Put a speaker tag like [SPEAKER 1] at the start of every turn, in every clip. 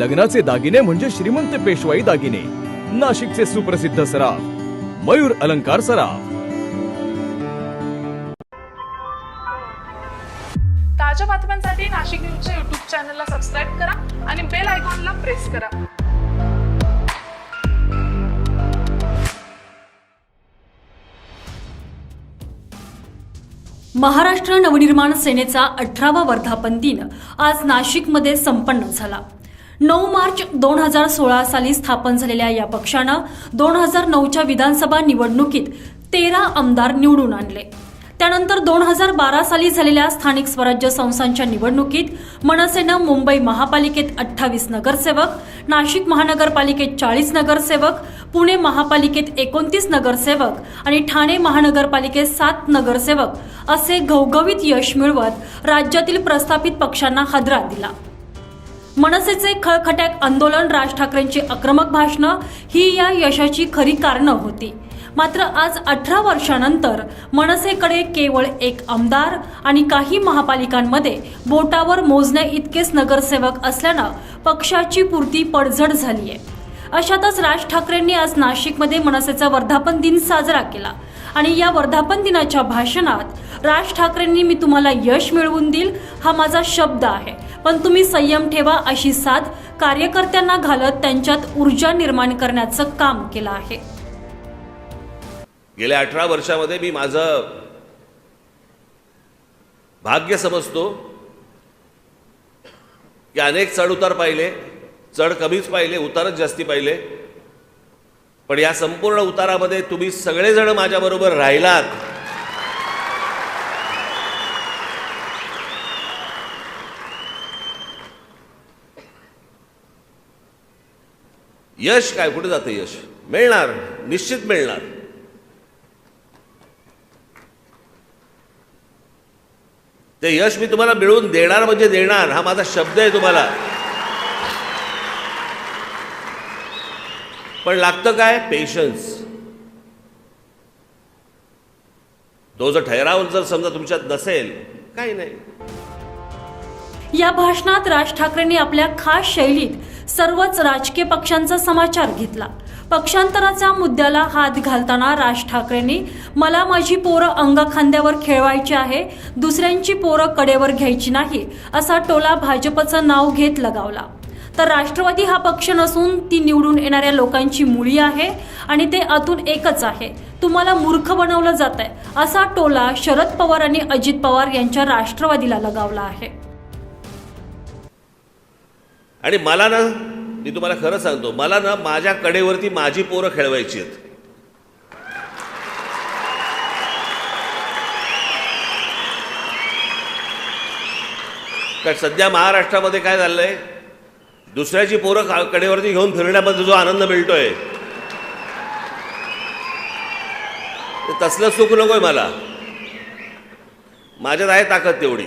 [SPEAKER 1] लग्नाचे दागिने म्हणजे श्रीमंत पेशवाई दागिने. नाशिकचे सुप्रसिद्ध सराफ मयूर अलंकार सराफ.
[SPEAKER 2] ताज्या बातम्यांसाठी नाशिक न्यूजच्या युट्यूब चॅनलला सबस्क्राईब करा आणि बेल आयकॉनला प्रेस करा.
[SPEAKER 3] महाराष्ट्र नवनिर्माण सेनेचा अठरावा वर्धापन दिन आज नाशिकमध्ये संपन्न झाला. नऊ मार्च दोन हजार सोळा साली स्थापन झालेल्या या पक्षानं दोन हजार नऊच्या विधानसभा निवडणुकीत तेरा आमदार निवडून आणले. त्यानंतर दोन हजार बारा साली झालेल्या स्थानिक स्वराज्य संस्थांच्या निवडणुकीत मनसेनं मुंबई महापालिकेत अठ्ठावीस नगरसेवक नाशिक महानगरपालिकेत चाळीस नगरसेवक पुणे महापालिकेत एकोणतीस नगरसेवक आणि ठाणे महानगरपालिकेत सात नगरसेवक असे घवघवीत यश मिळवत राज्यातील प्रस्थापित पक्षांना हादरा दिला. मनसेचे खळखट्याक आंदोलन राज ठाकरेंची आक्रमक भाषणं ही या यशाची खरी कारणं होती. मात्र आज अठरा वर्षानंतर मनसेकडे केवळ एक आमदार आणि काही महापालिकांमध्ये बोटावर मोजण्या इतकेच नगरसेवक असल्यानं पक्षाची पूर्ती पडझड झाली आहे अशातच राज ठाकरेंनी आज नाशिकमध्ये मनसेचा वर्धापन दिन साजरा केला आणि या वर्धापन दिनाच्या भाषणात राज ठाकरेंनी मी तुम्हाला यश मिळवून देईल हा माझा शब्द आहे. पण तुम्ही संयम ठेवा अशी साथ कार्यकर्त्यांना घालत त्यांच्यात ऊर्जा निर्माण करण्याचं काम केलं आहे.
[SPEAKER 4] गेल्या अठरा वर्षामध्ये मी माझं भाग्य समजतो. की अनेक चढ उतार पाहिले चढ कमीच पाहिले उतारच जास्ती पाहिले. पण या संपूर्ण उतारामध्ये तुम्ही सगळेजण माझ्याबरोबर राहिलात. यश काय? कुठे जातं यश? मिळणार निश्चित मिळणार. ते यश मी तुम्हाला मिळवून देणार म्हणजे देणार हा माझा शब्द आहे तुम्हाला. पण लागतं काय? पेशन्स तो जर ठराव जर समजा तुमच्यात नसेल काही नाही.
[SPEAKER 3] या भाषणात राज ठाकरेंनी आपल्या खास शैलीत सर्वच राजकीय पक्षांचा समाचार घेतला. पक्षांतराच्या मुद्द्याला हात घालताना राज ठाकरेंनी मला माझी पोरं अंगखांद्यावर खेळवायची आहे दुसऱ्यांची पोरं कडेवर घ्यायची नाही असा टोला भाजपचं नाव घेत लगावला. तर राष्ट्रवादी हा पक्ष नसून ती निवडून येणाऱ्या लोकांची मुळी आहे आणि ते आतून एकच आहे. तुम्हाला मूर्ख बनवलं जात आहे असा टोला शरद पवार आणि अजित पवार यांच्या राष्ट्रवादीला लगावला आहे.
[SPEAKER 4] आणि मला ना मी तुम्हाला खरं सांगतो मला ना माझ्या कडेवरती माझी पोरं खेळवायची आहेत. कारण सध्या महाराष्ट्रामध्ये काय झालं आहे दुसऱ्याची पोरं कडेवरती घेऊन फिरण्यामध्ये जो आनंद मिळतोय. तसलं सुख नकोय मला. माझ्यात आहे ताकद तेवढी.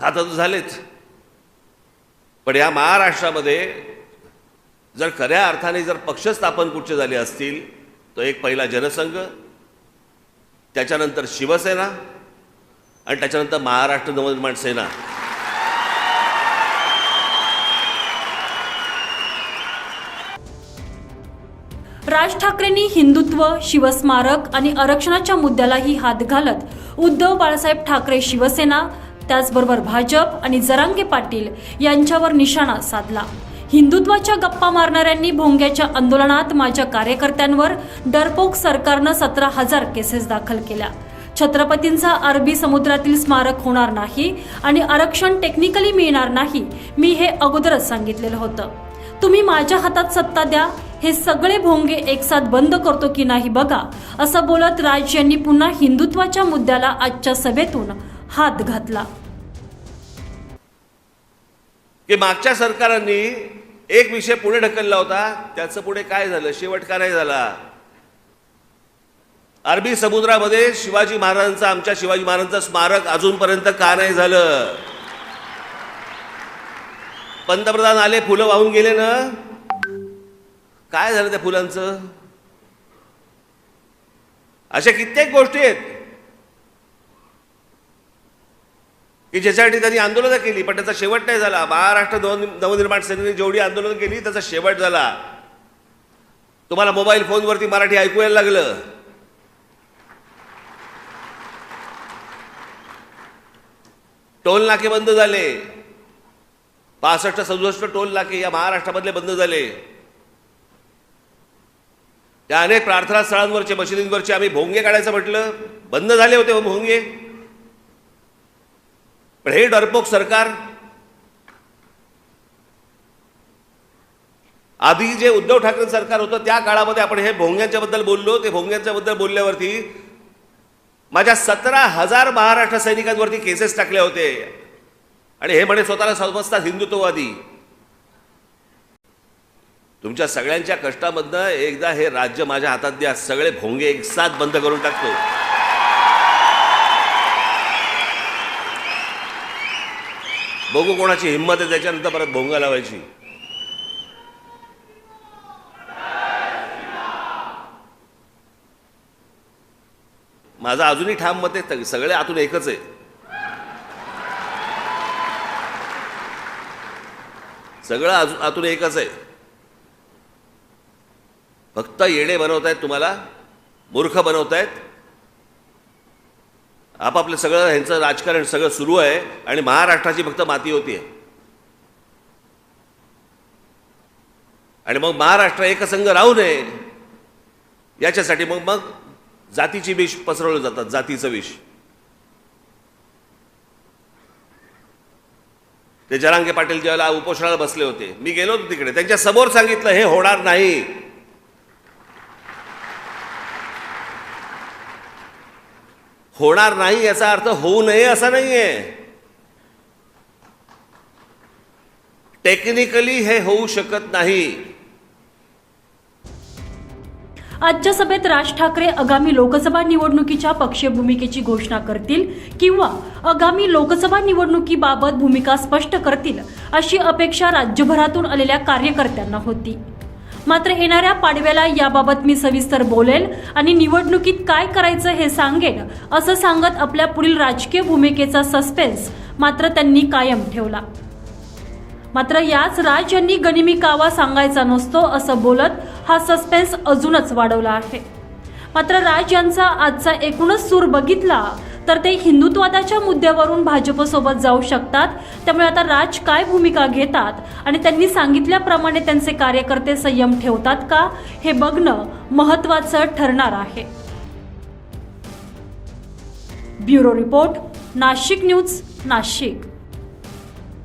[SPEAKER 4] हा तर झालेच. पण या महाराष्ट्रामध्ये जर खऱ्या अर्थाने जर पक्ष स्थापन कुठचे झाले असतील तर एक पहिला जनसंघ त्याच्यानंतर शिवसेना आणि त्याच्यानंतर महाराष्ट्र नवनिर्माण सेना.
[SPEAKER 3] राज ठाकरेंनी हिंदुत्व शिवस्मारक आणि आरक्षणाच्या मुद्द्यालाही हात घालत उद्धव बाळासाहेब ठाकरे शिवसेना त्याचबरोबर भाजप आणि जरांगे पाटील यांच्यावर निशाणा साधला. हिंदुत्वाच्या गप्पा मारणाऱ्यांनी भोंग्याच्या आंदोलनात माझ्या कार्यकर्त्यांवर डरपोक सरकारनं सतरा हजार केसेस दाखल केल्या. छत्रपतींचा अरबी समुद्रातील स्मारक होणार नाही आणि आरक्षण टेक्निकली मिळणार नाही मी हे अगोदरच सांगितलेलं होतं. तुम्ही माझ्या हातात सत्ता द्या हे सगळे भोंगे एकसाथ बंद करतो की नाही बघा असं बोलत राज यांनी पुन्हा हिंदुत्वाच्या मुद्द्याला आजच्या सभेतून हात घातला.
[SPEAKER 4] की मागच्या सरकारांनी एक विषय पुढे ढकलला होता. त्याचं पुढे काय झालं? शेवट का नाही झाला? अरबी समुद्रामध्ये शिवाजी महाराजांचं आमच्या शिवाजी महाराजांचं स्मारक अजूनपर्यंत का नाही झालं? पंतप्रधान आले फुलं वाहून गेले ना? काय झालं त्या फुलांचं? अशा कित्येक गोष्टी आहेत. की ज्याच्यासाठी त्यांनी आंदोलनं केली पण त्याचा शेवट नाही झाला. महाराष्ट्र नव नवनिर्माण सेनेने जेवढी आंदोलनं केली त्याचा शेवट झाला. तुम्हाला मोबाईल फोनवरती मराठी ऐकू यायला लागलं. टोल नाके बंद झाले. पासष्ट सदुसष्ट टोल नाके या महाराष्ट्रामधले बंद झाले. त्या अनेक प्रार्थना स्थळांवरचे मशिदींवरचे आम्ही भोंगे काढायचं म्हटलं. बंद झाले होते हो भोंगे. पण हे डरपोक सरकार आधी जे उद्धव ठाकरे सरकार होतं त्या काळामध्ये आपण हे भोंग्यांच्या बद्दल बोललो. ते भोंग्यांच्या बद्दल बोलल्यावरती माझ्या सतरा हजार महाराष्ट्र सैनिकांवरती केसेस टाकले होते. आणि हे म्हणे स्वतःला समजतात हिंदुत्ववादी. तुमच्या सगळ्यांच्या कष्टामधनं एकदा हे राज्य माझ्या हातात द्या. सगळे भोंगे एक साथ बंद करून टाकतो. बघू कोणाची हिंमत आहे त्याच्यानंतर परत भोंगा लावायची. माझं अजूनही ठाम मत आहे सगळे आतून एकच आहे. सगळं अजून आतून एकच आहे. फक्त येणे बनवतायत तुम्हाला मूर्ख बनवतायत आपापलं सगळं ह्यांचं राजकारण सगळं सुरू आहे आणि महाराष्ट्राची फक्त माती होती. आहे आणि मग महाराष्ट्र एकसंघ राहू नये याच्यासाठी मग मग जातीची विष पसरवलं जातात जातीचं विष. ते जरांगे पाटील ज्यावेळेला उपोषणाला बसले होते मी गेलो होतो तिकडे त्यांच्यासमोर सांगितलं हे होणार नाही. होणार नाही याचा अर्थ होऊ नये असा नाहीये. टेक्निकली हे होऊ शकत नाही.
[SPEAKER 3] आजच्या सभेत राज ठाकरे आगामी लोकसभा निवडणुकीच्या पक्षीय भूमिकेची घोषणा करतील किंवा आगामी लोकसभा निवडणुकीबाबत भूमिका स्पष्ट करतील अशी अपेक्षा राज्यभरातून आलेल्या कार्यकर्त्यांना होती. मात्र येणाऱ्या पाडव्याला याबाबत मी सविस्तर बोलेल आणि निवडणुकीत काय करायचं हे सांगेन असं सांगत आपल्या पुढील राजकीय भूमिकेचा सस्पेन्स मात्र त्यांनी कायम ठेवला. मात्र याच राज यांनी गनिमी कावा सांगायचा नसतो असं बोलत हा सस्पेन्स अजूनच वाढवला आहे. मात्र राज यांचा आजचा एकूणच सूर बघितला तर ते हिंदुत्वादाच्या मुद्द्यावरून भाजपसोबत जाऊ शकतात. त्यामुळे आता राज काय भूमिका घेतात आणि त्यांनी सांगितल्याप्रमाणे त्यांचे कार्यकर्ते संयम ठेवतात का हे बघणं महत्वाचं ठरणार आहे. Bureau report Nashik news Nashik.